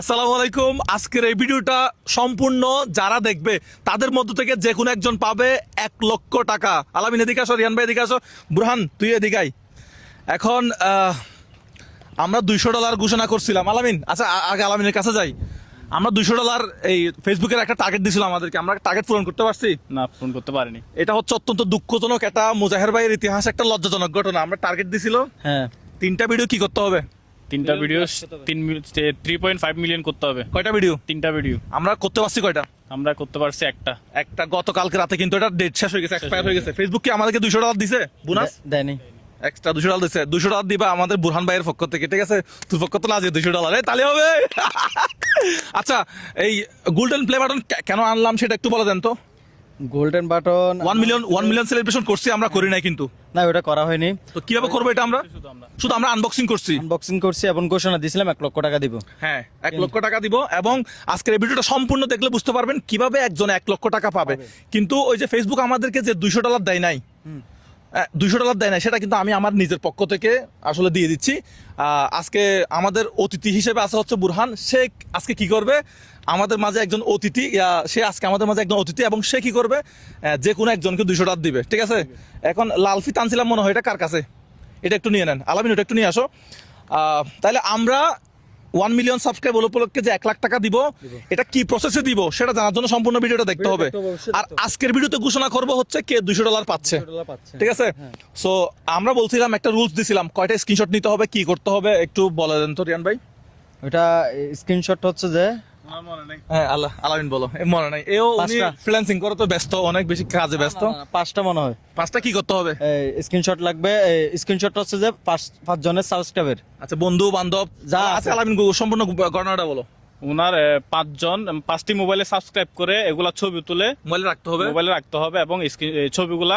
আসসালামু আলাইকুম। আজকের এই ভিডিওটা সম্পূর্ণ যারা দেখবে তাদের মধ্য থেকে যে কোনো একজন পাবে এক লক্ষ টাকা। আলামিন এদিকে আসো রিয়ান ভাই এদিকে আসো। বুরহান তুই এদিকে আয়। এখন আমরা দুইশো ডলার ঘোষণা করছিলাম। আলামিন আচ্ছা আগে আলামিনের কাছে যাই। আমরা দুইশো ডলার এই ফেসবুকের একটা টার্গেট দিছিলাম আমাদেরকে। আমরা টার্গেট পূরণ করতে পারছি? না ফোন করতে পারিনি। এটা হচ্ছে অত্যন্ত দুঃখজনক এটা মুজাহের ভাইয়ের ইতিহাস একটা লজ্জাজনক ঘটনা। আমরা টার্গেট দিছিল। হ্যাঁ। তিনটা ভিডিও কি করতে হবে? তিনটা ভিডিও তিন থ্রি পয়েন্ট ফাইভ মিলিয়ন করতে হবে। কয়টা ভিডিও তিনটা ভিডিও আমরা করতে পারছি কয়টা? আমরা করতে পারছি একটা। একটা। গতকালকে রাতে কিন্তু এটা ডেট শেষ হয়ে গেছে এক্সপায়ার হয়ে গেছে। ফেসবুক কি আমাদেরকে দুশো ডলার দিছে? বোনাস? দেয়নি। এক্সট্রা দুশো ডলার দিছে। দুশো ডলার দিবা আমাদের বুরহান ভাইয়ের পক্ষ থেকে ঠিক আছে? তোর পক্ষ তো না যে দুশো ডলার তাহলে হবে। আচ্ছা এই গোল্ডেন প্লে বাটন কেন আনলাম সেটা একটু বলে দেন তো। Golden button one million one million celebration করছি আমরা করি নাই কিন্তু। না ওটা করা হয়নি। তো কীভাবে করব এটা আমরা? শুধু আমরা। আনবক্সিং করছি। আনবক্সিং করছি এবং ঘোষণা দিয়েছিলাম এক লক্ষ টাকা দিব। হ্যাঁ এক লক্ষ টাকা দিব এবং আজকের এই ভিডিওটা সম্পূর্ণ দেখলে বুঝতে পারবেন কীভাবে একজন এক লক্ষ টাকা পাবে। কিন্তু ওই যে ফেসবুক আমাদেরকে যে দুইশো ডলার দেয় নাই দুইশো ডলার দেয় না সেটা কিন্তু আমি আমার নিজের পক্ষ থেকে আসলে দিয়ে দিচ্ছি। আজকে আমাদের অতিথি হিসেবে আসা হচ্ছে বুরহান। সে আজকে কি করবে? আমাদের মাঝে একজন অতিথি সে আজকে আমাদের মাঝে একজন অতিথি এবং সে কি করবে? যে কোনো একজনকে দুইশো ডলার দিবে, ঠিক আছে? এখন লালফি টানছিলাম মনে হয়, এটা কার কাছে? এটা একটু নিয়ে নেন। আলামিন, ওটা একটু নিয়ে আসো। তাহলে আমরা ওয়ান মিলিয়ন সাবস্ক্রাইব উপলক্ষে যে এক লাখ টাকা দিব এটা কি প্রসেসে দিব? সেটা জানার জন্য সম্পূর্ণ ভিডিওটা দেখতে হবে। আর আজকের ভিডিওতে ঘোষণা করব হচ্ছে কে দুশো ডলার পাচ্ছে। ঠিক আছে? সো আমরা বলছিলাম একটা রুলস দিছিলাম কয়টা স্ক্রিনশট নিতে হবে কি করতে হবে একটু বলে দেন তো রিয়ান ভাই। ওটা স্ক্রিনশট হচ্ছে যে হ্যাঁ আল্লাহ আলামিন বলো। মনে নাই। এও উনি ফ্রিল্যান্সিং করে তো ব্যস্ত অনেক বেশি কাজে ব্যস্ত। না, না, পাঁচটা মনে হয়। পাঁচটা কি করতে হবে? স্ক্রিনশট লাগবে। স্ক্রিনশট হচ্ছে যে পাঁচ পাঁচ জনের সাবস্ক্রাইবের আচ্ছা বন্ধু বান্ধব যা আছে। আলামিন সম্পূর্ণ ঘটনাটা বলো। ওনার এ, পাঁচজন পাঁচটি মোবাইলে সাবস্ক্রাইব করে এগুলা ছবি তুলে মোবাইলে রাখতে হবে। মোবাইলে রাখতে হবে এবং ছবিগুলা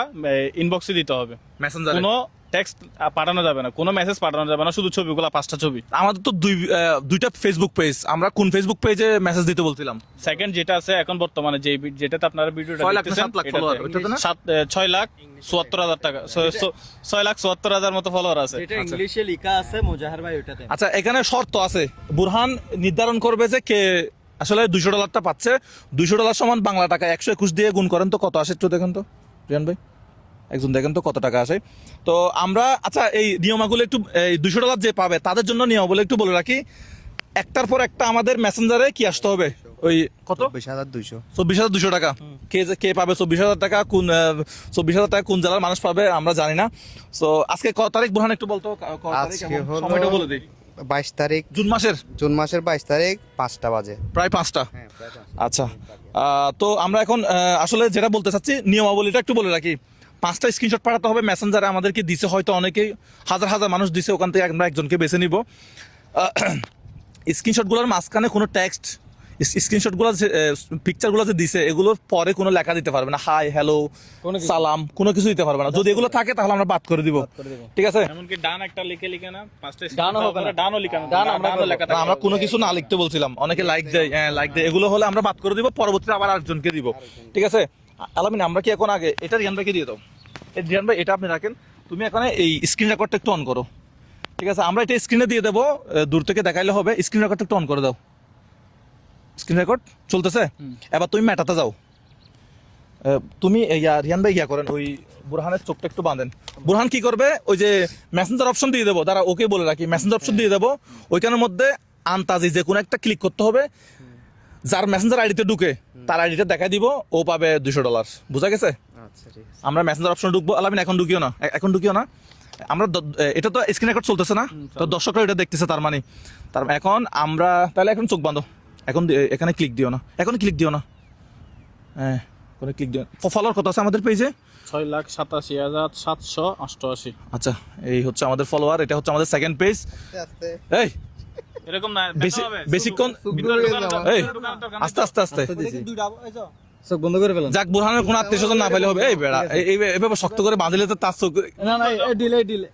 ইনবক্সে দিতে হবে। মেসেঞ্জারে কোনো টেক্সট পাঠানো যাবে না কোনো মেসেজ পাঠানো যাবে না শুধু ছবিগুলা পাঁচটা ছবি। আমাদের তো দুই দুইটা ফেসবুক পেজ আমরা কোন ফেসবুক পেজে মেসেজ দিতে বলছিলাম? সেকেন্ড যেটা আছে এখন বর্তমানে যে যেটাতে আপনারা ভিডিওটা দেখতেছেন সাত ছয় লাখ চুয়াত্তর হাজার টাকা ছয়- লাখ চুয়াত্তর হাজার মতো ফলোয়ার আছে। যেটা ইংলিশে লেখা আছে মুজাহার ভাই ওটাতে আচ্ছা এখানে শর্ত আছে। বুরহান নির্ধারণ করবে যে কে আসলে দুইশো ডলারটা পাচ্ছে। দুইশো ডলার সমান বাংলা টাকা একশো একুশ দিয়ে গুণ করেন তো কত আসে একটু দেখেন তো রিয়ান ভাই। একজন দেখেন তো কত টাকা আসে। তো আমরা আচ্ছা এই নিয়মাগুলো একটু এই দুইশো ডলার যে পাবে তাদের জন্য নিয়মাগুলো একটু বলে রাখি। একটার পর একটা আমাদের মেসেঞ্জারে কি আসতে হবে? ওই কত? বিশ হাজার দুইশো। চব্বিশ হাজার দুশো টাকা। কে যে কে পাবে চব্বিশ হাজার টাকা কোন চব্বিশ হাজার টাকা কোন জেলার মানুষ পাবে আমরা জানি না। তো আজকে ক তারিখ বুরহান একটু বলতো সময়টা বলে দিই। বাইশ তারিখ। জুন মাসের? জুন মাসের বাইশ তারিখ পাঁচটা বাজে। প্রায় পাঁচটা। হ্যাঁ আচ্ছা। তো আমরা এখন আসলে যেটা বলতে চাচ্ছি নিয়মাবলীটা একটু বলে রাখি। পাঁচটা স্ক্রিনশট পাঠাতে হবে মেসেঞ্জারে আমাদেরকে দিছে হয়তো অনেকেই হাজার হাজার মানুষ দিছে ওখান থেকে আমরা একজনকে বেছে নিব। স্ক্রিনশটগুলোর মাঝখানে কোনো টেক্সট স্ক্রিনশটগুলো যে পিকচারগুলো যে দিছে এগুলোর পরে কোনো লেখা দিতে পারবে না। হাই হ্যালো সালাম কোনো কিছু দিতে পারবে না। যদি এগুলো থাকে তাহলে আমরা বাদ করে দিব। ঠিক আছে? এমনকি ডান একটা লিখে লিখে না পাঁচটা ডানও হবে না। ডানও লিখে ডান আমরা লেখা আমরা কোনো কিছু না লিখতে বলছিলাম। অনেকে লাইক দেয় হ্যাঁ লাইক দেয়। এগুলো হলে আমরা বাদ করে দিব পরবর্তীতে আবার আরেকজনকে দিব। ঠিক আছে? আলামিন আমরা কি এখন আগে এটা রিয়ান ভাইকে দিয়ে দাও। এই রিয়ান ভাই এটা আপনি রাখেন। তুমি এখন এই স্ক্রিন রেকর্ডটা একটু অন করো। ঠিক আছে? আমরা এটা স্ক্রিনে দিয়ে দেবো। দূর থেকে দেখাইলে হবে। স্ক্রিন রেকর্ডটা একটু অন করে দাও। স্ক্রিন রেকর্ড চলতেছে? এবার তুমি মেটাতে যাও। তুমি ইয়া, রিয়ান ভাই ইয়া করেন। ওই বুরহানের চোখটা একটু বাঁধেন। বুরহান কি করবে? ওই যে মেসেঞ্জার অপশন দিয়ে দেবো। তারা ওকে বলে রাখি। মেসেঞ্জার অপশন দিয়ে দেবো। ওইখানের মধ্যে আন্তাজি যে কোনো একটা ক্লিক করতে হবে। যার মেসেঞ্জার আইডিতে ঢুকে তার আইডিটা দেখাই দিব ও পাবে দুশো ডলার বুঝা গেছে? আচ্ছা ঠিক আছে। আমরা মেসেঞ্জার অপশন ঢুকবো। আলামিন এখন ঢুকিও না। এখন ঢুকিও না। আমরা দ- এটা তো স্ক্রিন রেকর্ড চলতেছে না? তো দর্শকরা এটা দেখতেছে তার মানে। তার এখন আমরা তাহলে এখন চোখ বাঁধো। এখন এখানে ক্লিক দিও না। এখন ক্লিক দিও না। হ্যাঁ কোনো ক্লিক দিও ফলোয়ার কত আছে আমাদের পেজে ছয় লাখ সাতাশি হাজার সাতশো অষ্টআশি। আচ্ছা এই হচ্ছে আমাদের ফলোয়ার এটা হচ্ছে আমাদের সেকেন্ড পেজ এই এরকম না বেশিক্ষণ আস্তে আস্তে আস্তে। চোখ বন্ধ করে ফেলেন। যাক বুরহানের কোনো আত্মীয় স্বজন না পেলে হবে। এই বেড়া শক্ত করে বাঁধলে তো তার চোখ না না ডিলে ডিলে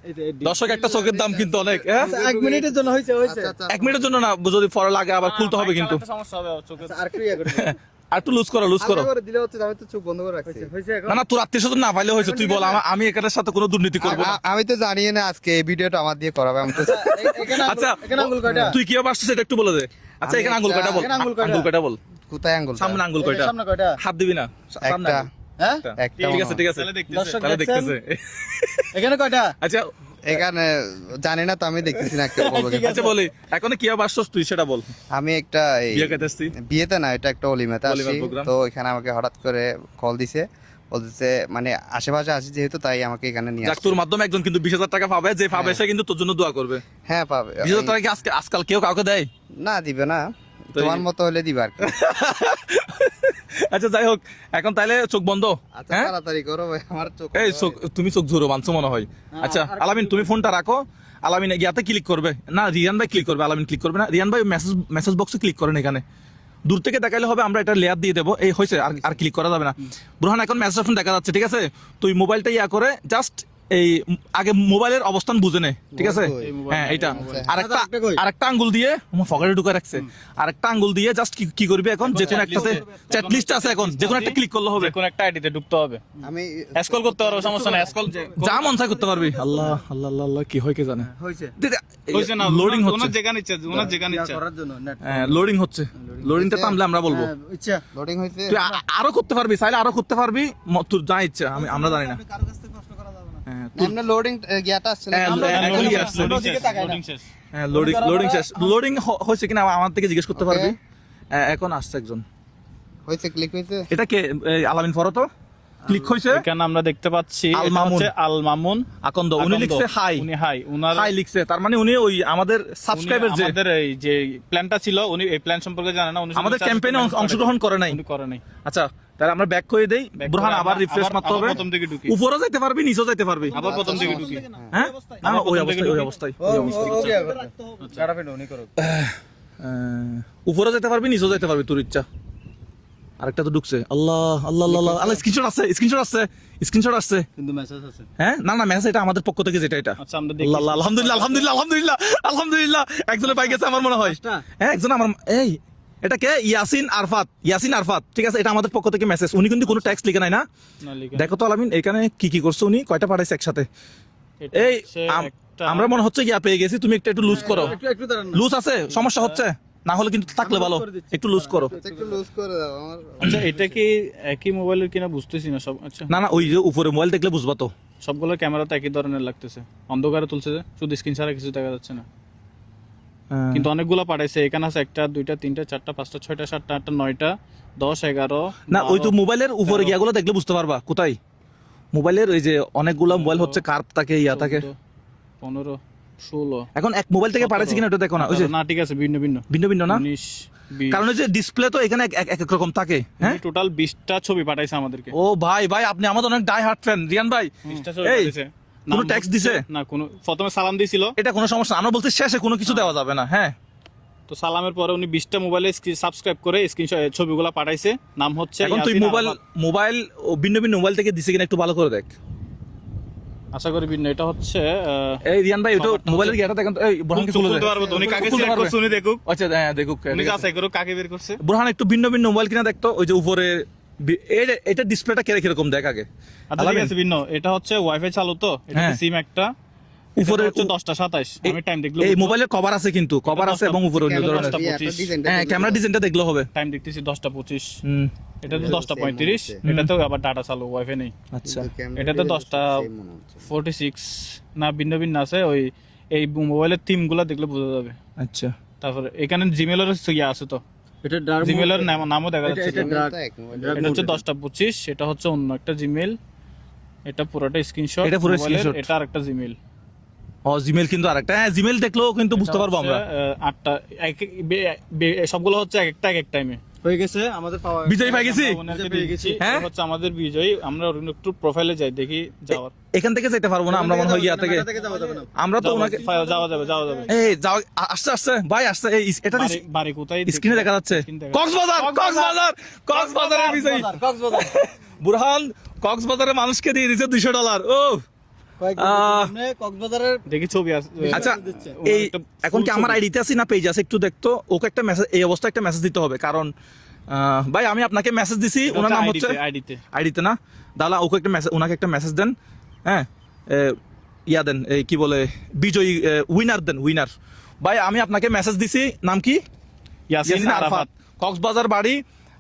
দর্শক একটা চোখের দাম কিন্তু অনেক হ্যাঁ? এক মিনিটের জন্য হয়েছে হয়েছে। আচ্ছা আচ্ছা এক মিনিটের জন্য না যদি পরে লাগে আবার খুলতে হবে কিন্তু। সমস্যা হবে চোখে আর ক্রিয়া করে আর একটু লুজ করো লুজ করো। দিলে হচ্ছে আমি তো চোখ বন্ধ করে রাখছি। না না তোর আত্মীয় স্বজন না পাইলে হয়েছে তুই বল আমি এখানের সাথে কোনো দুর্নীতি করব না। আমি তো জানি না আজকে এই ভিডিওটা আমার দিয়ে করাবে আমি তো আচ্ছা আঙ্গুল তুই কি আসছিস এটা একটু বলে দে। আচ্ছা এখানে আঙ্গুল কয়টা বল? আঙ্গুল কয়টা? বল? কোথায় আঙ্গুল সামনে আঙ্গুল কয়টা? সামনে কয়টা? হাত দিবি না। একটা। হ্যাঁ? ঠিক আছে ঠিক আছে। তাহলে? দেখতেছে। এখানে কয়টা? আচ্ছা এখানে জানি না তো আমি দেখতেছি না একটা বলব ঠিক বলি। এখন কি আসছস তুই? সেটা বল। আমি একটা বিয়ে খাইতে বিয়েতে না এটা একটা অলিমাতে আসছি। তো এখানে আমাকে হঠাৎ করে কল দিছে। বলতেছে মানে আশেপাশে আছি যেহেতু তাই আমাকে এখানে নিয়ে আসছে। তোর মাধ্যমে একজন কিন্তু বিশ হাজার টাকা পাবে। যে পাবে সে কিন্তু তোর জন্য দোয়া করবে। হ্যাঁ পাবে। বিশ হাজার টাকা কি আজকে আজকাল কেউ কাউকে দেয়? না দিবে না। তোমার মতো হলে দিবে আর আচ্ছা যাই হোক এখন তাইলে চোখ বন্ধ। আচ্ছা হ্যাঁ? তাড়াতাড়ি করো ভাই আমার চোখ এই চোখ তুমি চোখ ঝুরো মানছো মনে হয়। আচ্ছা আলামিন তুমি ফোনটা রাখো। আলামিন ইয়াতে ক্লিক করবে। না রিয়ান ভাই ক্লিক করবে আলামিন ক্লিক করবে না। রিয়ান ভাই মেসেজ মেসেজ বক্সে ক্লিক করেন এখানে। দূর থেকে দেখাইলে হবে আমরা এটা লেয়ার দিয়ে দেবো। এই হয়েছে আর আর ক্লিক করা যাবে না। বুরহান এখন মেসেজ অপশন দেখা যাচ্ছে ঠিক আছে? তুই মোবাইলটা ইয়া করে জাস্ট এই আগে মোবাইলের অবস্থান বুঝে নে ঠিক আছে? হ্যাঁ এইটা। আরেকটা আরেকটা আঙ্গুল দিয়ে আমার ফকেটে ঢুকে রাখছে। আরেকটা আঙ্গুল দিয়ে জাস্ট কি করবি এখন? যে কোনো একটাতে চ্যাট লিস্ট আছে এখন। যে কোনো একটা ক্লিক করলে হবে। যে কোনো একটা আইডিতে ঢুকতে হবে। আমি স্ক্রল করতে পারো সমস্যা নাই। স্ক্রল যা মন চায় করতে পারবি। আল্লাহ আল্লাহ আল্লাহ আল্লাহ কি হয় কে জানে? হয়েছে। হইছে না লোডিং হচ্ছে। ওনার যেখানে ইচ্ছা ওনার যেখানে ইচ্ছা করার জন্য নেট লোডিং হচ্ছে। লোডিংটা থামলে আমরা বলব। হ্যাঁ, ইচ্ছা। লোডিং হয়েছে। তুই আরও করতে পারবি চাইলে আরও করতে পারবি ম- তোর যা ইচ্ছা আমি আমরা জানি না। এমনি লোডিং গিয়াটা আসছে না। হ্যাঁ, হ্যাঁ, লোডিং আসছে। শেষ হ্যাঁ লোডিং লোডিং শেষ। লোডিং হয়েছে কিনা আমার থেকে জিজ্ঞেস করতে পারবি? হ্যাঁ, এখন আসছে একজন। হয়েছে ক্লিক হয়েছে? এটা কে? আলামিন ফরো তো ক্লিক হয়েছে? এখানে আমরা দেখতে পাচ্ছি আল মামুন। আল মামুন আকন্দ উনি লিখছে হাই উনি হাই উনার হাই লিখছে তার মানে উনি ওই আমাদের সাবস্ক্রাইবার যে আমাদের এই যে প্ল্যানটা ছিল উনি এই প্ল্যান সম্পর্কে জানে না উনি আমাদের ক্যাম্পেইনে অংশগ্রহণ করে নাই। উনি করে নাই। আচ্ছা তাহলে আমরা ব্যাক করে দেই বুরহান আবার রিফ্রেশ মারতে হবে প্রথম দিকে ঢুকি। উপরও যাইতে পারবি নিচেও যাইতে পারবি আবার প্রথম দিকে ঢুকি হ্যাঁ না, না, ওই অবস্থায় ওই অবস্থায় ওই অবস্থায় উপরে যেতে পারবি নিচেও যেতে পারবি তোর ইচ্ছা আরেকটা তো ঢুকছে আল্লাহ আল্লাহ আল্লাহ আল্লাহ স্ক্রিনশট আছে স্ক্রিনশট আছে স্ক্রিনশট আছে কিন্তু মেসেজ আছে হ্যাঁ না না মেসেজ এটা আমাদের পক্ষ থেকে যেটা এটা আচ্ছা আমরা আল্লাহ দেখি আল্লাহ, আলহামদুলিল্লাহ আলহামদুলিল্লাহ আলহামদুলিল্লাহ আলহামদুলিল্লাহ একজনে পাই গেছে আমার মনে হয় হ্যাঁ একজন আমার এই এটা কে? ইয়াসিন আরফাত। ইয়াসিন আরফাত। ঠিক আছে এটা আমাদের পক্ষ থেকে মেসেজ উনি কিন্তু কোনো ট্যাক্স লিখে নাই না? দেখো তো আলামিন এখানে কি কি করছে উনি? কয়টা পাঠাইছে একসাথে? এই আমরা মনে হচ্ছে ইয়া পেয়ে গেছি তুমি একটু একটু লুজ করো। একটু একটু দাঁড়ান না। লুজ আছে? সমস্যা হচ্ছে? না হলে কিন্তু থাকলে ভালো। একটু লুজ করো। আচ্ছা, একটু লুজ করে দাও আমার আচ্ছা এটা কি একই মোবাইলের কিনা বুঝতেছি না সব আচ্ছা। না না ওই যে উপরে মোবাইল দেখলে বুঝবা তো। সবগুলো ক্যামেরা তো একই ধরনের লাগতেছে। অন্ধকারে তুলছে যে শুধু স্ক্রিন ছাড়া কিছু দেখা যাচ্ছে না। কিন্তু অনেকগুলো পাঠাইছে। এখানে আছে একটা দুইটা তিনটা চারটা পাঁচটা ছয়টা সাতটা আটটা নয়টা দশ এগারো না ওই তো মোবাইলের উপরে গিয়াগুলো দেখলে বুঝতে পারবা। কোথায়? মোবাইলের ওই যে অনেকগুলো মোবাইল হচ্ছে কার্ভ থাকে ইয়া থাকে। পনেরো ষোলো এখন এক মোবাইল থেকে পাঠাইছি কিনা ওটা দেখো না ওই যে না ঠিক আছে ভিন্ন ভিন্ন। ভিন্ন ভিন্ন না? উনিশ কারণ ওই যে ডিসপ্লে তো এখানে এক- এক এক রকম থাকে হ্যাঁ? টোটাল বিশটা ছবি পাঠাইছে আমাদেরকে। ও ভাই ভাই আপনি আমাদের অনেক ডাই হার্ট ফ্যান রিয়ান ভাই বিশটা ছবি পাঠাইছে। কোনো হচ্ছে- দিছে? না কোনো প্রথমে সালাম দিছিল। এটা কোনো সমস্যা। আমরা বলছি শেষে কোনো কিছু দেওয়া যাবে না হ্যাঁ। তো সালামের পরে উনি বিশটা মোবাইলে সাবস্ক্রাইব করে স্ক্রিন ছবিগুলো পাঠাইছে। নাম হচ্ছে এখন তুই মোবাইল মোবাইল ও ভিন্ন ভিন্ন মোবাইল থেকে দিছে কিনা একটু ভালো করে দেখ। আশা করি ভিন্ন। এটা হচ্ছে এই রিয়ান ভাই ওটা মোবাইলের ইয়েটা দেখেন তো, এই বুরহানকে চুপ খুলে খুলতে দে। পারব উনি কাকে খুলতে করছে উনি দেখুক। আচ্ছা হ্যাঁ দেখুক উনি যাচাই করুক কাকে বের করছে। বুরহান একটু ভিন্ন ভিন্ন মোবাইল কিনা দেখতো ওই যে উপরে এটা ডিসপ্লেটা কেরে কীরকম দেখ আগে? আচ্ছা ঠিক আছে ভিন্ন। এটা হচ্ছে ওয়াইফাই চালু তো এটা হ্যাঁ। সিম একটা। উপরে হচ্ছে দশটা সাতাশ আমি টাইম দেখল এই মোবাইলের কভার আছে কিন্তু কভার আছে এবং উপরে অন্য ধরনের হ্যাঁ ক্যামেরা ডিজাইনটা দেখলে হবে। টাইম দেখতেছি দশটা পঁচিশ। হুম। এটা তো দশটা same পঁয়ত্রিশ। মনে হচ্ছে। আবার ডাটা চালু ওয়াইফাই নেই। আচ্ছা। দশটা same ফোরটি সিক্স না ভিন্ন ভিন্ন আছে। ওই এই মোবাইলের থিমগুলা দেখলে বোঝা যাবে। আচ্ছা। তারপরে এখানে জিমেলের ইয়ে আছে তো। এটা ডার্ক জিমেলের নাম- নামও দেখা যাচ্ছে। এটা dark এটা হচ্ছে mode দশটা পঁচিশ এটা হচ্ছে অন্য একটা জিমেল এটা পুরোটা স্ক্রিনশট এটা পুরো স্ক্রিনশট এটা আরেকটা জিমেল ও জিমেল কিন্তু আরেকটা। হ্যাঁ জিমেল দেখলেও কিন্তু বুঝতে পারব আমরা। আটটা সবগুলো হচ্ছে এক একটা এক এক টাইমে হয়ে গেছে আমাদের পাওয়া বিজয় পাই গেছি। হ্যাঁ? হচ্ছে আমাদের বিজয়। আমরা একটু প্রোফাইলে যাই দেখি যাওয়ার। এখান থেকে যেতে পারব না আমরা মনে হয় ইয়া থেকে আমরা তো ওনাকে যাওয়া যাবে যাওয়া যাবে। এই যাও আসছে আসছে ভাই আসছে এই এটা বাড়ি- কোথায় স্ক্রিনে দেখা যাচ্ছে। কক্সবাজার কক্সবাজার কক্সবাজারের বিজয়ী। কক্সবাজার। বুরহান কক্সবাজারের মানুষকে দিয়ে দিয়েছে দুইশো ডলার। ও দেখি ছবি আচ্ছা এই এখন কি আমার আইডিতে আছে না পেজ আছে? একটু দেখতো। ওকে একটা মেসেজ এই অবস্থায় একটা মেসেজ দিতে হবে কারণ ভাই আমি আপনাকে মেসেজ দিছি। ওনার নাম হচ্ছে আইডিতে। আইডিতে না? দাদা ওকে একটা মেসেজ ওনাকে একটা মেসেজ দেন। হ্যাঁ ইয়া দেন এই কি বলে বিজয়ী উইনার দেন উইনার ভাই আমি আপনাকে মেসেজ দিছি। নাম কি? ইয়াসিন। আরাফাত। কক্সবাজার বাড়ি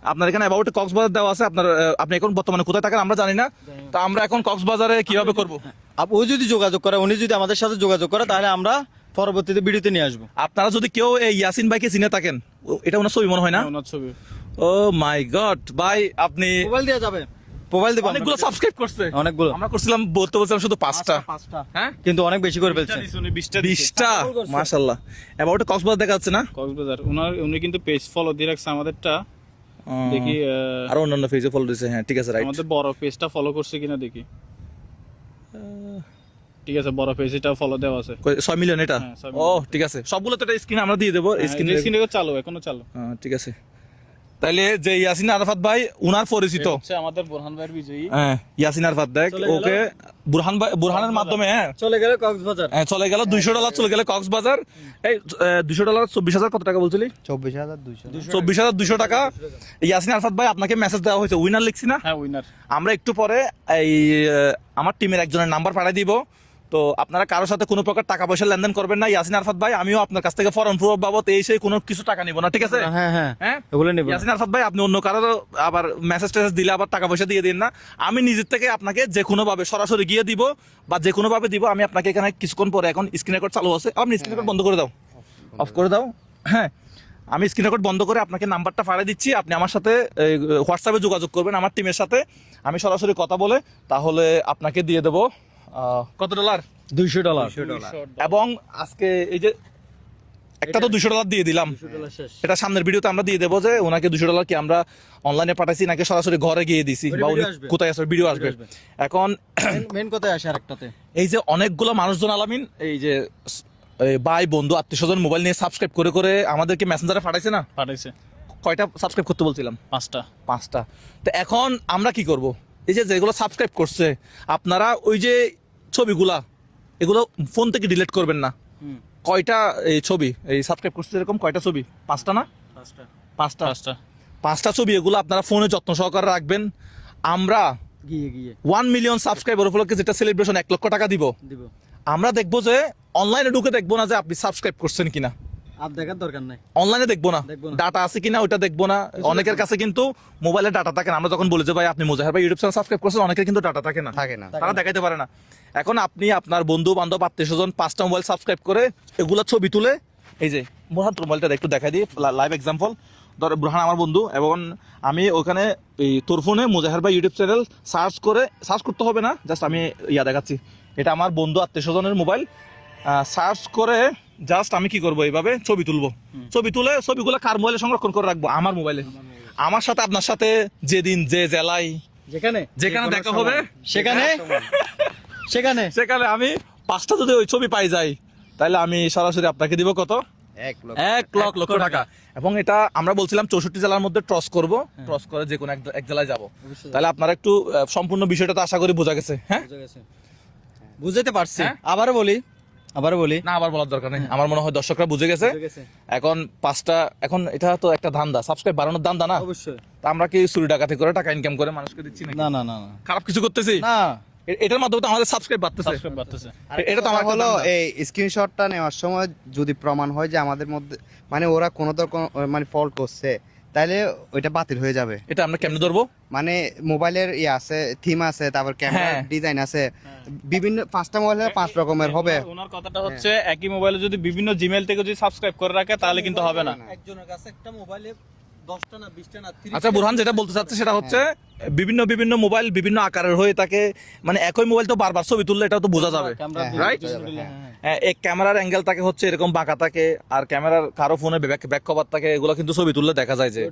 আপনার এখানে অ্যাবাউট কক্সবাজার দেওয়া আছে আপনার আপনি এখন বর্তমানে কোথায় থাকেন আমরা জানি না। তো আমরা এখন কক্সবাজারে কীভাবে করব? আপ- ও যদি যোগাযোগ করে উনি যদি আমাদের সাথে যোগাযোগ করে তাহলে আমরা পরবর্তীতে ভিডিওতে নিয়ে আসব। আপনারা যদি কেউ এই ইয়াসিন ভাইকে চিনে থাকেন এটা ওনার ছবি মনে হয় না? ওনার ছবি। ও মাই গড ভাই আপনি মোবাইল দেওয়া যাবে। মোবাইল দেবো অনেকগুলো সাবস্ক্রাইব করছে। অনেকগুলো। আমরা করছিলাম বলতে বলছিলাম শুধু পাঁচটা। পাঁচটা হ্যাঁ? কিন্তু অনেক বেশি করে ফেলছে। বিশটা মাশাল্লাহ অ্যাবাউট কক্সবাজার দেখা যাচ্ছে না? কক্সবাজার। ওনার উনি কিন্তু পেজ ফলো দিয়ে রাখছে আমাদেরটা। দেখি আর অন্যান্য পেজে ফলো দিয়েছে হ্যাঁ ঠিক আছে রাইট আমাদের বড় পেজটা ফলো করছে কিনা দেখি। ঠিক আছে বড় পেজটা ফলো দেওয়া আছে। ছয় মিলিয়ন এটা? হ্যাঁ, ও ঠিক আছে। সবগুলো তো এটা স্ক্রিন আমরা দিয়ে দেবো স্ক্রিন স্ক্রিনে চালু এখনও চালু। ঠিক আছে। তাইলে যে ইয়াসিন আরাফাত ভাই উনার পরিচিত। আমাদের বোরহান ভাইয়ের বিজয়ী। হ্যাঁ ইয়াসিন আরাফাত দেখ ওকে। বুরহান ভাই বুরহানের মাধ্যমে হ্যাঁ। চলে গেল কক্সবাজার। হ্যাঁ, চলে গেল দুইশো ডলার চলে গেল কক্সবাজার। এই দুইশো ডলার চব্বিশ হাজার কত টাকা বলছিলি? চব্বিশ হাজার দুইশো। চব্বিশ হাজার দুইশো টাকা। ইয়াসিন আরফাত ভাই আপনাকে মেসেজ দেওয়া হয়েছে উইনার লিখছি না? হ্যাঁ উইনার আমরা একটু পরে এই আমার টিমের একজনের নাম্বার পাঠিয়ে দিব। তো আপনারা কারোর সাথে কোনো প্রকার টাকা পয়সা লেনদেন করবেন না। ইয়াসিন আরফাত ভাই আমিও আপনার কাছ থেকে ফরম প্রুফ বাবদ এই সেই কোনো কিছু টাকা নিব না ঠিক আছে? হ্যাঁ হ্যাঁ হ্যাঁ? নেব ইয়াসিন আরফাত ভাই আপনি অন্য কারও আবার মেসেজ টেসেজ দিলে আবার টাকা পয়সা দিয়ে দিন না। আমি নিজের থেকে আপনাকে যে কোনো ভাবে সরাসরি গিয়ে দিব বা যে কোনো ভাবে দিব আমি আপনাকে এখানে কিছুক্ষণ পরে এখন স্ক্রিন রেকর্ড চালু আছে। আপনি স্ক্রিন রেকর্ড বন্ধ করে দাও। অফ করে দাও। হ্যাঁ আমি স্ক্রিন রেকর্ড বন্ধ করে আপনাকে নাম্বারটা ফাড়াই দিচ্ছি। আপনি আমার সাথে হোয়াটসঅ্যাপে যোগাযোগ করবেন আমার টিমের সাথে। আমি সরাসরি কথা বলে তাহলে আপনাকে দিয়ে দেবো। কত ডলার? দুইশো ডলার। এবং আজকে এই যে একটা তো দুশো ডলার দিয়ে দিলাম। এটা সামনের ভিডিওতে আমরা দিয়ে দেবো যে ওনাকে দুশো ডলার কি আমরা অনলাইনে পাঠাইছি নাকি সরাসরি ঘরে গিয়ে দিছি বা উনি কোথায় আসবে। ভিডিও আসবে। এখন মেন কোথায় আসে আরেকটাতে। এই যে অনেকগুলো মানুষজন আলামিন এই যে ভাই বন্ধু আত্মীয় স্বজন মোবাইল নিয়ে সাবস্ক্রাইব করে করে আমাদেরকে মেসেঞ্জারে পাঠাইছে না? পাঠাইছে। কয়টা সাবস্ক্রাইব করতে বলছিলাম? পাঁচটা। পাঁচটা। তো এখন আমরা কি করব? এই যে যেগুলো সাবস্ক্রাইব করছে আপনারা ওই যে ছবিগুলা এগুলো ফোন থেকে ডিলিট করবেন না। কয়টা এই ছবি? এই সাবস্ক্রাইব করছে এরকম কয়টা ছবি? পাঁচটা না? পাঁচটা। পাঁচটা। পাঁচটা। পাঁচটা ছবি এগুলো আপনারা ফোনে যত্ন সহকারে রাখবেন। আমরা গিয়ে গিয়ে। ওয়ান মিলিয়ন সাবস্ক্রাইবার উপলক্ষে যেটা সেলিব্রেশন এক লক্ষ টাকা দিব দিব। আমরা দেখব যে অনলাইনে ঢুকে দেখব না যে আপনি সাবস্ক্রাইব করছেন কিনা। আর দেখার দরকার নাই। অনলাইনে দেখব না। ডাটা আছে কিনা ওটা দেখব না। অনেকের কাছে কিন্তু মোবাইলে ডাটা থাকে না। আমরা যখন বলি যে ভাই আপনি মোজাহার ভাই ইউটিউব চ্যানেল সাবস্ক্রাইব করছেন অনেকের কিন্তু ডাটা থাকে না। থাকে না। তারা দেখাইতে পারে না। এখন আপনি আপনার বন্ধু বান্ধব আত্মীয় স্বজন পাঁচটা মোবাইল সাবস্ক্রাইব করে এগুলা ছবি তুলে এই যে বুরহান মোবাইলটা একটু দেখাই দিই লাইভ এক্সাম্পল ধর বুরহান আমার বন্ধু এবং আমি ওখানে এই তোর ফোনে মুজাহের ভাই ইউটিউব চ্যানেল সার্চ করে সার্চ করতে হবে না জাস্ট আমি ইয়া দেখাচ্ছি। এটা আমার বন্ধু আত্মীয় স্বজনের মোবাইল সার্চ করে জাস্ট আমি কি করব এইভাবে? ছবি তুলবো। ছবি তুলে ছবিগুলো কার মোবাইলে সংরক্ষণ করে রাখব? আমার মোবাইলে আমার সাথে আপনার সাথে যেদিন যে জেলায়। যেখানে? যেখানে দেখা হবে সেখানে। সেখানে। সেখানে আমি পাঁচটা যদি ওই ছবি পাই যাই তাহলে আমি সরাসরি আপনাকে দিব কত? এক লক্ষ এক লক্ষ লক্ষ টাকা। এবং এটা আমরা বলছিলাম চৌষট্টি জেলার মধ্যে ট্রস করব। ট্রস করে যে কোনো এক- এক জেলায় যাব। তাহলে আপনারা একটু সম্পূর্ণ বিষয়টা তো আশা করি বোঝা গেছে। হ্যাঁ? বুঝে গেছে। বুঝাইতে পারছি। হ্যাঁ? আবারও বলি আবারও বলি। না আবার বলার দরকার নেই। আমার মনে হয় দর্শকরা বুঝে গেছে। এখন পাঁচটা এখন এটা তো একটা ধান্দা। সাবস্ক্রাইব বাড়ানোর ধান্দা না? অবশ্যই। তা আমরা কি চুরি ডাকাতি করে টাকা ইনকাম করে মানুষকে দিচ্ছি নাকি? না না না না। খারাপ কিছু করতেছি? না। এটার মাধ্যমে তো আমাদের সাবস্ক্রাইব বাড়তেছে। সাবস্ক্রাইব বাড়তেছে। এটা তো আমার হলো। এই স্ক্রিনশটটা নেওয়ার সময় যদি প্রমাণ হয় যে আমাদের মধ্যে মানে ওরা কোনো তো কোনো- মানে ফল্ট করছে। তাহলে ওইটা বাতিল হয়ে যাবে। এটা আমরা কেমনে ধরবো? মানে মোবাইলের ইয়ে আছে থিম আছে তারপর ক্যামেরা হ্যাঁ। ডিজাইন আছে। বিভিন্ন পাঁচটা মোবাইল পাঁচ রকমের হবে। ওনার- কথাটা হচ্ছে একই মোবাইলে যদি বিভিন্ন জিমেল থেকে যদি সাবস্ক্রাইব করে রাখে তাহলে কিন্তু হবে না। একজনের কাছে একটা মোবাইলে আচ্ছা বুরহান যেটা বলতে চাচ্ছে সেটা হচ্ছে বিভিন্ন বিভিন্ন মোবাইল বিভিন্ন আকারের হয়ে থাকে মানে একই মোবাইল তো বারবার ছবি তুললে এটা তো বোঝা যাবে হ্যাঁ, যাবে, হ্যাঁ। হ্যাঁ, এক ক্যামেরার অ্যাঙ্গেল থাকে হচ্ছে এরকম বাঁকা থাকে আর ক্যামেরার কারও ফোনে ব্যাক কভার থাকে এগুলো কিন্তু ছবি তুললে দেখা যায় যে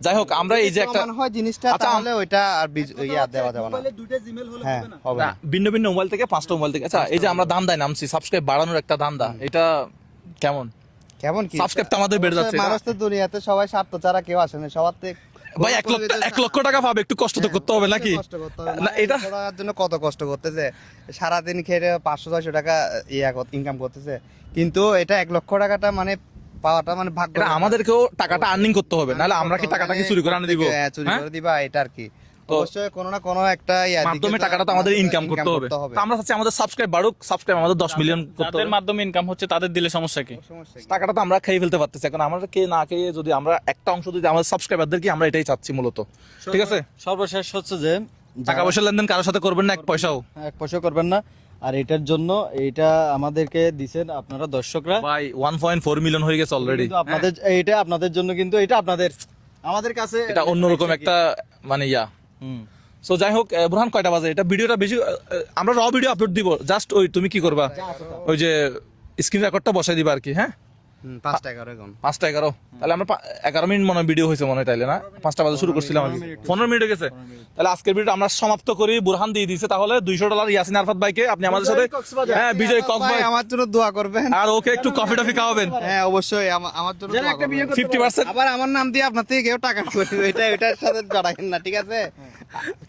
যাই হোক আমরা এই যে একটা হয় জিনিসটা আচ্ছা, তাহলে ওইটা আর ইয়া দেওয়া যাবে না। দুইটা জিমেল হলে হ্যাঁ হবে না। হবে। না, না ভিন্ন ভিন্ন মোবাইল থেকে পাঁচটা মোবাইল থেকে আচ্ছা এই যে আমরা দান্দায় নামছি সাবস্ক্রাইব বাড়ানোর একটা দান্দা এটা কেমন? কেমন কি? সাবস্ক্রাইব তো আমাদের বেড়ে যাচ্ছে মানুষ তো দুনিয়াতে সবাই স্বার্থ ছাড়া কেউ আসে না সবার তো ভাই এক লক্ষ এক লক্ষ টাকা পাবে একটু কষ্ট তো করতে হবে নাকি? না, এটা করার জন্য কত কষ্ট করতেছে? সারাদিন খেয়ে পাঁচশো ছয়শো টাকা ইয়া ইনকাম করতেছে। কিন্তু এটা এক লক্ষ টাকাটা মানে পাওয়াটা মানে ভাগ্য আমাদেরকেও টাকাটা আর্নিং করতে হবে নাহলে আমরা কি টাকাটা কি চুরি করে আনে দিব? হ্যাঁ, চুরি হ্যাঁ? করে দিবা এটা আর কি। অবশ্যই কোনো না কোনো একটা মাধ্যমে টাকাটা তো আমাদের ইনকাম করতে হবে। তো আমরা চাচ্ছি আমাদের সাবস্ক্রাইব বাড়ুক সাবস্ক্রাইব আমাদের দশ মিলিয়ন হবে। মাধ্যমে ইনকাম হচ্ছে তাদের দিলে সমস্যা কি? টাকাটা তো আমরা খেয়ে ফেলতে পারতেছি। এখন আমরা কে না খেয়ে যদি আমরা একটা অংশ যদি আমাদের সাবস্ক্রাইবারদেরকে আমরা এটাই চাচ্ছি মূলত। ঠিক আছে? সর্বশেষ হচ্ছে যে টাকা পয়সা লেনদেন কারোর সাথে করবেন না এক পয়সাও। এক পয়সা করবেন না। আর এটার জন্য এইটা আমাদেরকে দিছেন আপনারা দর্শকরা। ভাই ওয়ান পয়েন্ট ফোর মিলিয়ন হয়ে গেছে অলরেডি আপনাদের এইটা আপনাদের জন্য কিন্তু এটা আপনাদের আমাদের কাছে এটা অন্যরকম একটা মানে ইয়া। সো যাই হোক বুরহান কয়টা বাজে? এটা ভিডিওটা বেশি আমরা র ভিডিও আপলোড দিব। জাস্ট ওই তুমি কি করবা? ওই যে স্ক্রিন রেকর্ডটা বসাই দিবা আর কি হ্যাঁ? পাঁচটা এগারো এখন। পাঁচটা এগারো? তাহলে আমরা এগারো মিনিট মনে ভিডিও হয়েছে মনে হয় তাইলে না? পাঁচটা বাজে শুরু করছিলাম আর পনেরো মিনিট গেছে। তাহলে আজকের ভিডিও আমরা সমাপ্ত করি। বুরহান দিয়ে দিয়েছে তাহলে দুইশো ডলার ইয়াসিন আরফাত ভাইকে। আপনি আমাদের সাথে হ্যাঁ বিজয় আমার জন্য দোয়া করবেন। আর ওকে একটু কফি টফি খাওয়াবেন। হ্যাঁ অবশ্যই আমার জন্য। ফিফটি পার্সেন্ট আবার আমার নাম দিয়ে আপনার থেকে কেউ টাকা নেবে এটা এটার সাথে জড়াইন না ঠিক আছে?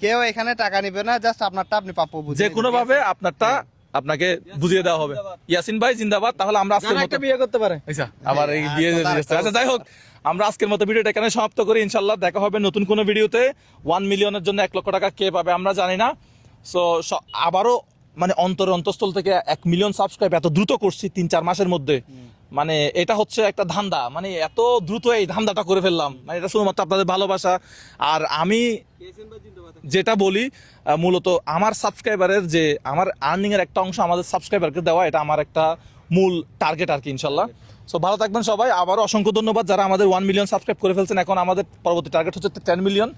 কেউ এখানে টাকা নিবে না জাস্ট আপনারটা আপনি পাপ্পু বুঝে যে কোনো ভাবে আপনারটা আপনাকে বুঝিয়ে দেওয়া হবে। ইয়াসিন ভাই জিন্দাবাদ। তাহলে আমরা আজকের মতো বিয়ে করতে পারে। আচ্ছা, আবার এই হ্যাঁ, বিয়ে তার- আচ্ছা যাই হোক আমরা আজকের মতো ভিডিওটা এখানে সমাপ্ত করি। ইনশাল্লাহ দেখা হবে নতুন কোনো ভিডিওতে। ওয়ান মিলিয়নের জন্য এক লক্ষ টাকা কে পাবে আমরা জানি না। সো আবারও মানে অন্তর অন্তঃস্থল থেকে এক মিলিয়ন সাবস্ক্রাইব এত দ্রুত করছি তিন চার মাসের মধ্যে। মানে এটা হচ্ছে একটা ধান্দা। মানে এত দ্রুত এই ধান্দাটা করে ফেললাম। মানে এটা শুধুমাত্র আপনাদের ভালোবাসা। আর আমি যেটা বলি মূলত আমার সাবস্ক্রাইবারের যে আমার আর্নিং এর একটা অংশ আমাদের সাবস্ক্রাইবারকে দেওয়া, এটা আমার একটা মূল টার্গেট আর কি, ইনশাল্লাহ। সো ভালো থাকবেন সবাই। আবারও অসংখ্য ধন্যবাদ যারা আমাদের ওয়ান মিলিয়ন সাবস্ক্রাইব করে ফেলছেন। এখন আমাদের পরবর্তী টার্গেট হচ্ছে টেন মিলিয়ন